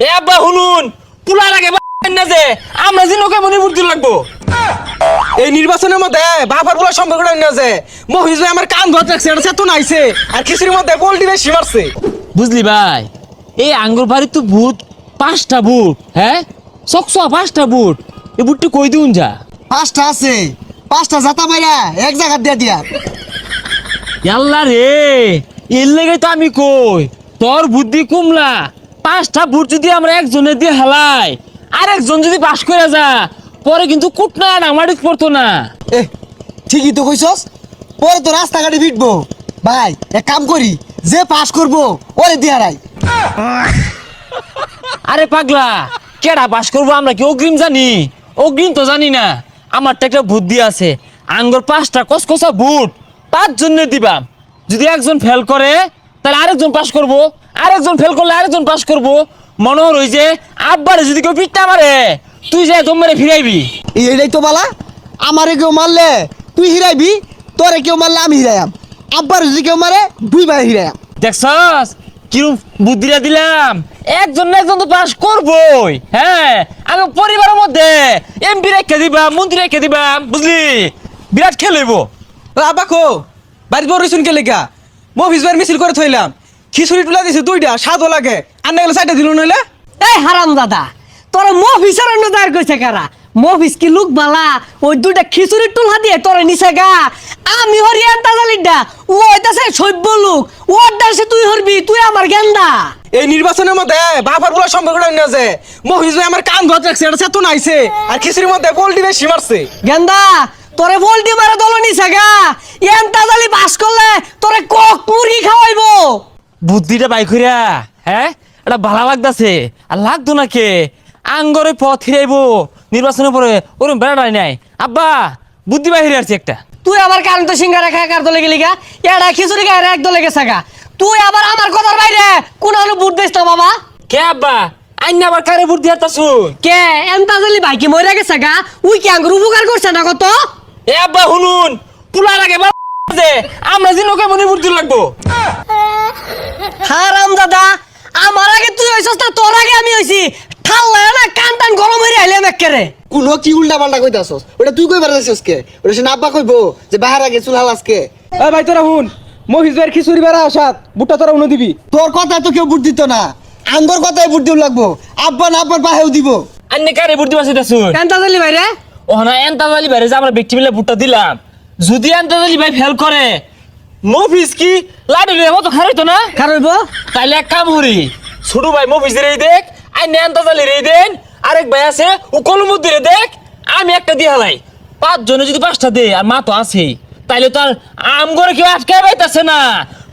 এ আব্বা শুনুন। পুলার আগে না যে আমরা যে নৌকা মনে বুদ্ধি লাগবো। এই নির্বাচনের মধ্যে বাবার বলার সম্পর্কটা না যে। ভাই আমার কান ধরে রাখছে এটা চেতন আইছে আর খিচুড়ির মধ্যে পোল্ট্রি বেশি মারছে। বুঝলি ভাই এই আঙ্গুর বাড়ির তো বুট পাঁচটা বুট হ্যাঁ? চকচা পাঁচটা বুট এই বুটটা কই দিউন যা? পাঁচটা আছে পাঁচটা জাতা মাইরা এক জায়গা দিয়ে দিয়া। ইয়াল্লা রে এর লেগে তো আমি কই তোর বুদ্ধি কুমলা। পাঁচটা বুট যদি আমরা একজনের দিয়ে হেলাই আর একজন যদি পাশ করে যা পরে কিন্তু কুটনা নামাড়ি পড়তো না। এ ঠিকই তো কইছস। পরে তো রাস্তাঘাটে ভিটবো। ভাই এক কাম করি যে পাস করব ওরে দিয়ারাই আরে পাগলা কেডা পাস করব আমরা কি অগ্রিম জানি? অগ্রিম তো জানি না। আমার তো একটা বুদ্ধি আছে। আঙ্গুর পাঁচটা কসকসা বুট পাঁচ জন্য দিবাম। যদি একজন ফেল করে তাহলে আরেকজন পাস করব। আরেকজন ফেল করলে আরেকজন পাস করব। মনে হল যে আব্বারে যদি কেউ পিঠটা মারে তুই যে দম মেরে ফিরাইবি। এইটাই তো বালা। আমারে কেউ মারলে তুই হিরাইবি তোরে কেউ মারলে আমি হিরাইয়াম। আব্বার যদি কেউ মারে দুই ভাই হিরাইয়াম। দেখছস? কিরম বুদ্ধিটা দিলাম। একজন না একজন তো পাস করবই। হ্যাঁ আমি পরিবারের মধ্যে এমপি রেখে দিবাম মন্ত্রী রেখে দিবাম বুঝলি? বিরাট খেল হইব। ও আব্বা কো বাড়ি বড় রইছুন কে মহিষ ভাইয়ের মিছিল করে থইলাম। খিচুড়ি টুলা দিছে দুইটা স্বাদও লাগে। আর না গেলে চারটা দিল নইলে? এই হারাম দাদা তোরা মফিসের অন্য দায়ের কইছে কারা? মফিস কি লুক বালা? ওই দুইটা খিচুড়ির টুলহা দিয়ে তোরে নিছে গা। আমি হরি আনতা জালিডা ও হইতাছে সভ্য লোক। ওর দাসে তুই হরবি তুই আমার গেন্দা। এই নির্বাচনের মধ্যে বাবার বলার সম্পর্কটা না যে। ভাই আমার কান ধরে রাখছে এটা চেতন আইছে। আর খিচুড়ির মধ্যে পোল্ট্রি বেশি মারছে। গেন্দা তোরে বলটি মারা দল নিছে গা। এনতা জালি বাস করলে তোরে কক মুরগি খাওয়াইবো। বুদ্ধিটা বাই করিয়া হ্যাঁ? এটা ভালো লাগতাছে। আর লাগতো না কে? আঙ্গরে পথ হিরাইব নির্বাচনের পরে ওরকম বেড়াটাই নাই। আব্বা বুদ্ধি বাহিরে আসছে একটা। তুই আবার কারণ তো সিঙ্গারা খায় কার দলে গেলি গা? এরা খিচুড়ি খায় এক দলে গেছে গা। তুই আবার আমার কথার বাইরে কোন আলু বুট দিস না বাবা? কে আব্বা? আইন আবার কারে বুদ্ধি হারতাছু কে? এমতা জালি ভাই কি মরে গেছে গা? উই কি আঙ্গুর উপকার করছে না কত? এ আব্বা শুনুন। পুলার আগে যে আমরা যে নৌকা মনে বুদ্ধি লাগবো। হারাম দাদা আমার আগে তুই হইছস না তোর আগে আমি হইছি। ঠাল্লা না কান টান গরম হয়ে আইলাম একেরে কোনো কি উল্টা পাল্টা কইতাছস? ওটা তুই কই পারছিস কে? ওটা সে আব্বা কইবো যে বাহার আগে চুলহাল আজকে এ ভাই তোরা হুন ভাইয়ের খিচুড়ি বেড়া আসাত বুটটা তোরা উনো দিবি। তোর কথায় তো কেউ বুট দিত না। আঙ্গর কথায় বুট দিও লাগবো। আব্বা না আব্বার বাহেও দিব। আন্নে কারে বুদ্ধি বাঁচাইতাছু এমতা জালি ভাই রে? ও না এন্তাজালি ভাই যে আমরা ব্যক্তি মিলে ভোটটা দিলাম। যদি এন্তাজালি ভাই ফেল করে মফিস কি? লাডি লইয়া মতো খারাইতো না? খারইব তাইলে এক কাম করি ছোট ভাই মফিস রে দেখ আই এন্তাজালি রে দেন আরেক ভাই আছে ও কলমুদ্দি রে দেখ আমি একটা দিয়ে হালাই। পাঁচ জনে যদি পাঁচটা দে আর মা তো আছেই তাইলে তো আর আম করে কেউ আটকে পাইতাছে না।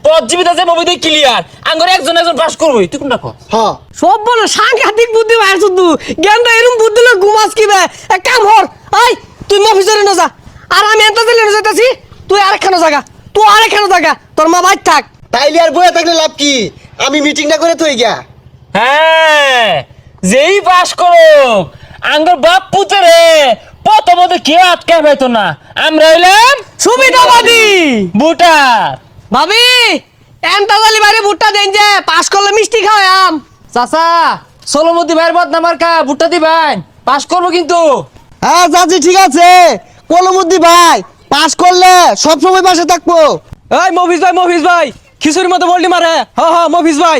পথ জীবিত আছে মবি দিয়ে ক্লিয়ার আম করে একজন একজন পাস করবই তুই কোনটা কর? হ সব বলো সাংঘাতিক বুদ্ধি ভাই শুধু গেন্দা এরম বুদ্ধি লোক ঘুমাস কি বে এক কাম হর আই তুই মফিসরে না যা। আর আমি এমতা জালি না যাইতাছি? তুই আরেকখানে জায়গা তুই আরেকখানে জায়গা তোর মা বাইর থাক। তাইলে আর বয়ে থাকলে লাভ কি? আমি মিটিংটা করে থই গিয়া। হ্যাঁ যেই পাস করো আঙ্গর বাপ পুতরে প্রথমত কেউ আটকে পাইতো না। আমরা হইলাম সুবিধাবাদী। বুটার ভাবি এমতা জালি বাইরে ভুট্টা দেন যে পাস করলে মিষ্টি খাওয়াম চাচা সোলমতি ভাইয়ের বদনা মার্কা ভুট্টা দিবেন। পাস করব কিন্তু। হ্যাঁ চাচি ঠিক আছে। কলমুদ্দি ভাই পাস করলে সবসময় পাশে থাকব। এই মফিজ ভাই মফিজ ভাই, খিচুড়ির মতো বললি মারে। হ্যাঁ হ্যাঁ মফিজ ভাই।